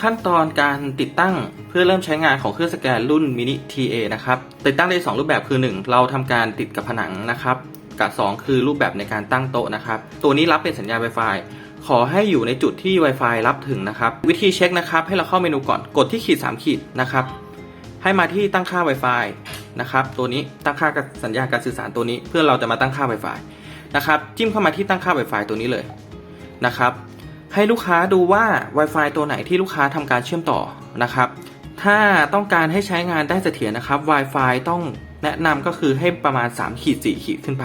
ขั้นตอนการติดตั้งเพื่อเริ่มใช้งานของเครื่องสแกนรุ่น Mini TA นะครับติดตั้งได้ 2 รูปแบบคือ 1 เราทำการติดกับผนังนะครับ กับ 2 คือรูปแบบในการตั้งโต๊ะนะครับ ตัวนี้รับเป็นสัญญาณ Wi-Fi ขอให้อยู่ในจุดที่ Wi-Fi รับถึงนะครับ วิธีเช็คนะครับ ให้เราเข้าเมนูก่อนกดที่ขีด 3 ขีดนะครับ ให้มาที่ตั้งค่า Wi-Fi นะครับ ตัวนี้ตั้งค่ากับสัญญาการสื่อสารตัวนี้ เพื่อเราจะมาตั้งค่า Wi-Fi นะครับ จิ้มเข้ามาที่ตั้งค่า Wi-Fi ตัวนี้เลยนะครับ ให้ลูกค้าดูว่า Wi-Fi ตัวไหนที่ลูกค้าทำการเชื่อมต่อนะครับ ถ้าต้องการให้ใช้งานได้เสถียรนะครับ Wi-Fi ต้องแนะนำก็คือให้ประมาณ 3 ขีด 4 ขีดขึ้นไป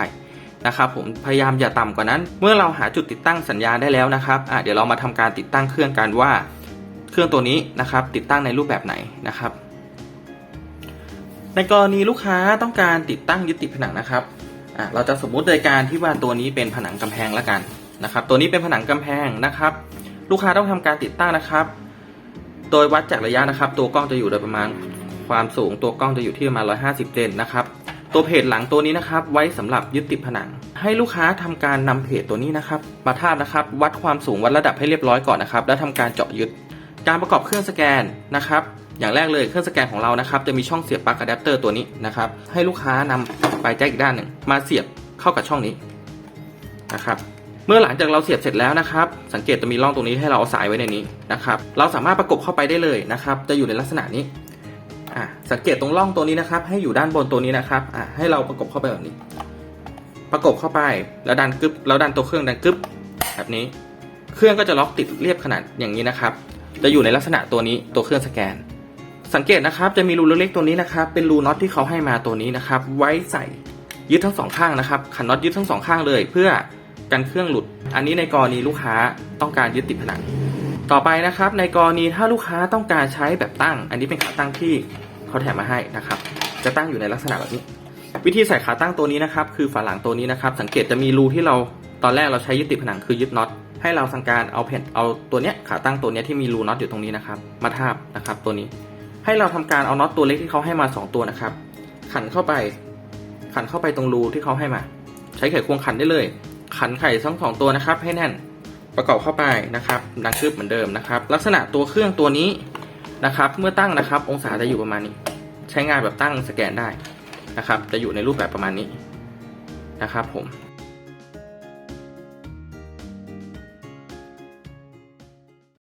นะครับผมพยายามอย่าต่ำกว่านั้น เมื่อเราหาจุดติดตั้งสัญญาณได้แล้วนะครับอะเดี๋ยวเรามาทำการติดตั้งเครื่องกันว่า เครื่องตัวนี้นะครับติดตั้งในรูปแบบไหนนะครับ ในกรณีลูกค้าต้องการติดตั้งยึดติดผนังนะครับอะเราจะสมมุติโดยการที่ว่าตัวนี้เป็นผนังกำแพงแล้วกัน นะครับตัวนี้เป็นผนังกำแพงนะครับ ลูกค้าต้องทำการติดตั้งนะครับ โดยวัดจากระยะนะครับ ตัวกล้องจะอยู่โดยประมาณความสูงตัวกล้องจะอยู่ที่ประมาณ 150 เซนนะครับตัวเพจหลังตัวนี้นะครับ ไว้สำหรับยึดติดผนัง ให้ลูกค้าทำการนำเพจตัวนี้นะครับมาทาบนะครับ วัดความสูงวัดระดับให้เรียบร้อยก่อนนะครับ แล้วทำการเจาะยึด การประกอบเครื่องสแกนนะครับ อย่างแรกเลยเครื่องสแกนของเรานะครับ จะมีช่องเสียบปลั๊กอะแดปเตอร์ตัวนี้นะครับ ให้ลูกค้านำปลายแจ็คอีกด้านหนึ่งมาเสียบเข้ากับช่องนี้นะครับ เมื่อหลังจากเราเสียบเสร็จแล้วนะครับ สังเกตจะมีร่องตรงนี้ให้เราเอาสายไว้ในนี้นะครับ เราสามารถประกบเข้าไปได้เลยนะครับ จะอยู่ในลักษณะนี้อะสังเกตตรงร่องตัวนี้นะครับ ให้อยู่ด้านบนตัวนี้นะครับอะให้เราประกบเข้าไปแบบนี้ ประกบเข้าไปแล้วดันกึบแล้วดันตัวเครื่องดันกึบแบบนี้ เครื่องก็จะล็อกติดเรียบขนาดอย่างนี้นะครับ จะอยู่ในลักษณะตัวนี้ตัวเครื่องสแกน สังเกตนะครับ จะมีรูเล็กๆตัวนี้นะครับ เป็นรูน็อตที่เขาให้มาตัวนี้นะครับ ไว้ใส่ยึดทั้งสองข้างนะครับ ขันน็อตยึดทั้งสองข้างเลยเพื่อ กันเครื่องหลุด อันนี้ในกรณีลูกค้าต้องการยึดติดผนัง ต่อไปนะครับ ในกรณีถ้าลูกค้าต้องการใช้แบบตั้ง อันนี้เป็นขาตั้งที่เขาแถมมาให้นะครับ จะตั้งอยู่ในลักษณะแบบนี้ วิธีใส่ขาตั้งตัวนี้นะครับ คือฝาหลังตัวนี้นะครับ สังเกตจะมีรูที่เราตอนแรกเราใช้ยึดติดผนังคือยึดน็อตให้เราสังการเอาแผ่นเอาตัวเนี้ยขาตั้งตัวเนี้ยที่มีรูน็อตอยู่ตรงนี้นะครับ มาทาบนะครับ ตัวนี้ ให้เราทำการเอาน็อตตัวเล็กที่เขาให้มา 2 ตัวนะครับ ขันเข้าไป ขันเข้าไปตรงรูที่เขาให้มา ใช้ไขควงขันได้เลย ขันไข่ทั้งสองตัวนะครับ ให้แน่นประกอบเข้าไปนะครับดังคืบเหมือนเดิมนะครับ ลักษณะตัวเครื่องตัวนี้นะครับ เมื่อตั้งนะครับ องศาจะอยู่ประมาณนี้ ใช้งานแบบตั้งสแกนได้นะครับ จะอยู่ในรูปแบบประมาณนี้นะครับผม